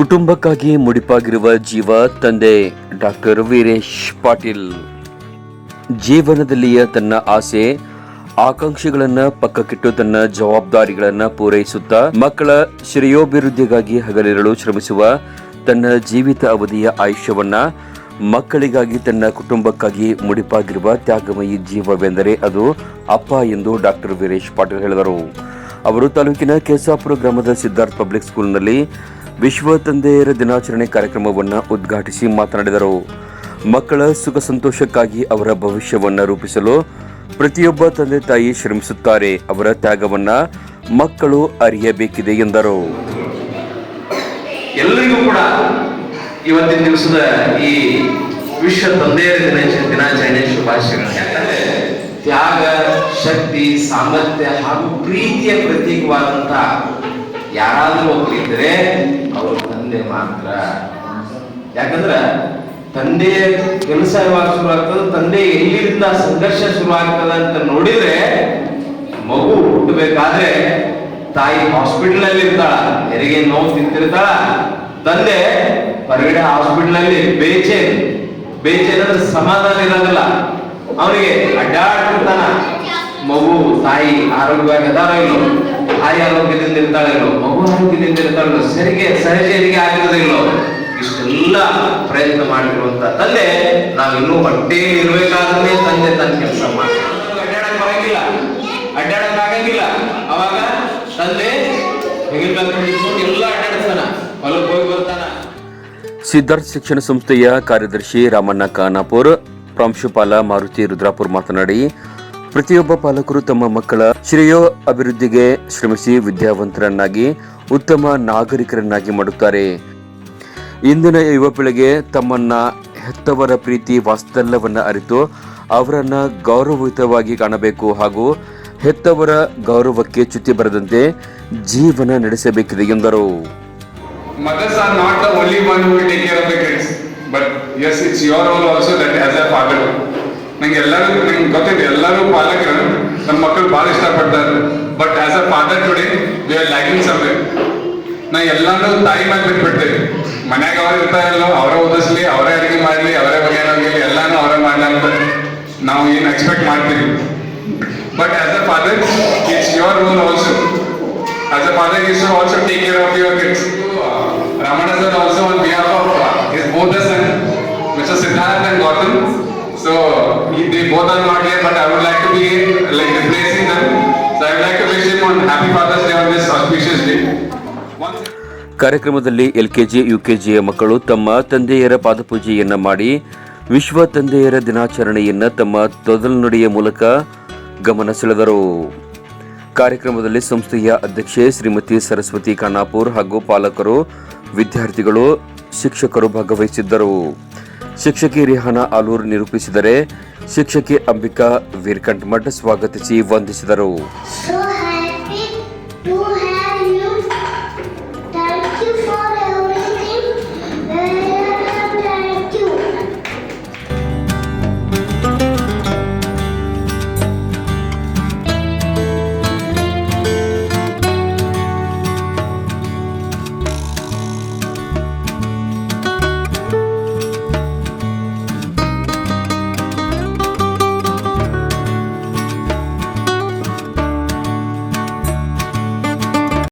ಕುಟುಂಬಕ್ಕಾಗಿ ಮುಡಿಪಾಗಿರುವ ಜೀವ ತಂದೆ ಡಾಕ್ಟರ್ ವೀರೇಶ್ ಪಾಟೀಲ್. ಜೀವನದಲ್ಲಿಯ ತನ್ನ ಆಸೆ, ಆಕಾಂಕ್ಷೆಗಳನ್ನು ಪಕ್ಕಕ್ಕಿಟ್ಟು ತನ್ನ ಜವಾಬ್ದಾರಿಗಳನ್ನು ಪೂರೈಸುತ್ತಾ ಮಕ್ಕಳ ಶ್ರೇಯೋಭಿವೃದ್ಧಿಗಾಗಿ ಹಗಲಿರಲು ಶ್ರಮಿಸುವ ತನ್ನ ಜೀವಿತ ಅವಧಿಯ ಆಯುಷ್ಯವನ್ನ ಮಕ್ಕಳಿಗಾಗಿ ತನ್ನ ಕುಟುಂಬಕ್ಕಾಗಿ ಮುಡಿಪಾಗಿರುವ ತ್ಯಾಗಮಯಿ ಜೀವವೆಂದರೆ ಅದು ಅಪ್ಪ ಎಂದು ಡಾಕ್ಟರ್ ವೀರೇಶ್ ಪಾಟೀಲ್ ಹೇಳಿದರು. ಅವರು ತಾಲೂಕಿನ ಕೆಸಾಪುರ ಗ್ರಾಮದ ಸಿದ್ಧಾರ್ಥ ಪಬ್ಲಿಕ್ ಸ್ಕೂಲ್ನಲ್ಲಿ ವಿಶ್ವ ತಂದೆಯರ ದಿನಾಚರಣೆ ಕಾರ್ಯಕ್ರಮವನ್ನು ಉದ್ಘಾಟಿಸಿ ಮಾತನಾಡಿದರು. ಮಕ್ಕಳ ಸುಖ ಸಂತೋಷಕ್ಕಾಗಿ ಅವರ ಭವಿಷ್ಯವನ್ನು ರೂಪಿಸಲು ಪ್ರತಿಯೊಬ್ಬ ತಂದೆ ತಾಯಿ ಶ್ರಮಿಸುತ್ತಾರೆ. ಅವರ ತ್ಯಾಗವನ್ನ ಮಕ್ಕಳು ಅರಿಯಬೇಕಿದೆ ಎಂದರು. ಎಲ್ಲರಿಗೂ ಕೂಡ ಇವತ್ತಿನ ದಿವಸದ ಈ ವಿಶ್ವ ತಂದೆಯರ ದಿನ ದಿನಾಚರಣೆ ಶುಭಾಶಯಗಳು. ಯಾಕಂದ್ರೆ ತ್ಯಾಗ, ಶಕ್ತಿ, ಸಾಮರ್ಥ್ಯ ಹಾಗೂ ಪ್ರೀತಿಯ ಪ್ರತೀಕವಾದಂತ ಯಾರಾದರೂ ಅವರು ತಂದೆ ಮಾತ್ರ. ಯಾಕಂದ್ರ ತಂದೆಯ ಕೆಲಸ ಯಾವಾಗ ಶುರು ಆಗ್ತದ ತಂದೆ ಎಲ್ಲಿಂದ ಸಂಘರ್ಷ ಶುರು ಆಗ್ತದ ಅಂತ ನೋಡಿದ್ರೆ ಮಗು ಹುಟ್ಟಬೇಕಾದ್ರೆ ತಾಯಿ ಹಾಸ್ಪಿಟಲ್ ಅಲ್ಲಿ ಇರ್ತಾಳ ಹೆರಿಗೆ ನೋವು ತಿಂತಿರ್ತಾಳ, ತಂದೆ ಹೊರಗಡೆ ಹಾಸ್ಪಿಟಲ್ ಅಲ್ಲಿ ಬೇಚೇನ್ ಬೇಚೇನ್ ಅಂದ್ರೆ ಸಮಾಧಾನ ಇರೋದಿಲ್ಲ ಅವನಿಗೆ ಅಡ್ಡಾಡ್ತಾನ ಮಗು ತಾಯಿ ಆರೋಗ್ಯವಾಗಿ ಅದಾರ ಇಲ್ಲೋ. ತಾಯಿ ಆರೋಗ್ಯದಿಂದ ಇರ್ತಾಳೆ ಇಲ್ಲೋ ಮಗು ಆರೋಗ್ಯದಿಂದ ಇರ್ತಾಳೋ ಸರಿಗೆ ಸಹಜರಿಗೆ ಆಗಿರೋದಿಲ್ಲೋ ಇಷ್ಟೆಲ್ಲ ಪ್ರಯತ್ನ ಮಾಡಿರುವಂತ ತಂದೆ ನಾವು ಇನ್ನೂ ಹೊಟ್ಟೆಯಲ್ಲಿ ಇರ್ಬೇಕಾದ್ರೆ ತಂದೆ ತನ್ನ ಕೆಲಸ ಮಾಡ್ತಾರೆ ಅಡ್ಡಾಡಕ್ ಬರಂಗಿಲ್ಲ. ಅಡ್ಡಾಡಕ್ ಆಗಂಗಿಲ್ಲ. ಅವಾಗ ತಂದೆ ಎಲ್ಲ ಅಡ್ಡಾಡಿಸ್ತಾನ. ಹೊಲಕ್ಕೆ ಹೋಗಿ ಬರ್ತಾನ. ಸಿದ್ಧಾರ್ಥ ಶಿಕ್ಷಣ ಸಂಸ್ಥೆಯ ಕಾರ್ಯದರ್ಶಿ ರಾಮಣ್ಣ ಖಾನಾಪುರ್ ಪ್ರಾಂಶುಪಾಲ ಮಾರುತಿ ರುದ್ರಾಪುರ್ ಮಾತನಾಡಿ ಪ್ರತಿಯೊಬ್ಬ ಪಾಲಕರು ತಮ್ಮ ಮಕ್ಕಳ ಶ್ರೇಯೋ ಅಭಿವೃದ್ಧಿಗೆ ಶ್ರಮಿಸಿ ವಿದ್ಯಾವಂತರನ್ನಾಗಿ, ಉತ್ತಮ ನಾಗರಿಕರನ್ನಾಗಿ ಮಾಡುತ್ತಾರೆ. ಇಂದಿನ ಯುವ ಪೀಳಿಗೆ ತಮ್ಮನ್ನ ಹೆತ್ತವರ ಪ್ರೀತಿ ವಾತ್ಸಲ್ಯವನ್ನು ಅರಿತು, ಅವರನ್ನ ಗೌರವಯುತವಾಗಿ ಕಾಣಬೇಕು ಹಾಗೂ ಹೆತ್ತವರ ಗೌರವಕ್ಕೆ ಚ್ಯುತಿ ಬರದಂತೆ ಜೀವನ ನಡೆಸಬೇಕಿದೆ ಎಂದರು. But yes, it's your role also that as a father. ನಂಗೆ ಎಲ್ಲರೂ ನಂಗೆ ಗೊತ್ತಿದೆ ಎಲ್ಲರೂ ಪಾಲಕರು ನಮ್ಮ ಮಕ್ಕಳು ಭಾಳ ಇಷ್ಟಪಡ್ತಾರೆ. But as a father today we are lacking somewhere ನಾ ಎಲ್ಲರೂ ತಾಯಿ ಮೇಲೆ ಬಿಟ್ಬಿಡ್ತೇವೆ ಮನ್ಯಾಗ ಅವ್ರು ಇರ್ತಾರಲ್ಲೋ, ಅವರೇ ಓದಿಸ್ಲಿ, ಅವರೇ ಅಡುಗೆ ಮಾಡಲಿ, ಅವರೇ ಬಗ್ಗೆ ಹೋಗಲಿ ಎಲ್ಲಾನು ಅವರೇ ಮಾಡಲಿ ಅಂತ ನಾವು ಏನು ಎಕ್ಸ್ಪೆಕ್ಟ್ ಮಾಡ್ತೀವಿ. But as a father it's your role also as a father is also take care of of your kids. Sir Ramana sir also of his both the son mister the and Mr. both are not here, but I would like to be like replacing them. So I would like to wish him on Happy Father's Day on this auspicious day. Once ಕಾರ್ಯಕ್ರಮದಲ್ಲಿ LKG ಯುಕೆಜಿಯ ಮಕ್ಕಳು ತಮ್ಮ ತಂದೆಯರ ಪಾದಪೂಜೆಯನ್ನು ಮಾಡಿ ವಿಶ್ವ ತಂದೆಯರ ದಿನಾಚರಣೆಯನ್ನು ತಮ್ಮ ತೊದಲುನುಡಿಯ ಮೂಲಕ ಗಮನ ಸೆಳೆದರು ಕಾರ್ಯಕ್ರಮದಲ್ಲಿ ಸಂಸ್ಥೆಯ ಅಧ್ಯಕ್ಷೆ ಶ್ರೀಮತಿ ಸರಸ್ವತಿ ಖಾನಾಪುರ್ ಹಾಗೂ ಪಾಲಕರು ವಿದ್ಯಾರ್ಥಿಗಳು ಶಿಕ್ಷಕರು ಭಾಗವಹಿಸಿದ್ದರು ಶಿಕ್ಷಕಿ ರಿಹಾನಾ ಆಲೂರ್ ನಿರೂಪಿಸಿದರೆ ಶಿಕ್ಷಕಿ ಅಂಬಿಕಾ ವೀರ್ಕಂಠಮಠ್ ಸ್ವಾಗತಿಸಿ ವಂದಿಸಿದರು.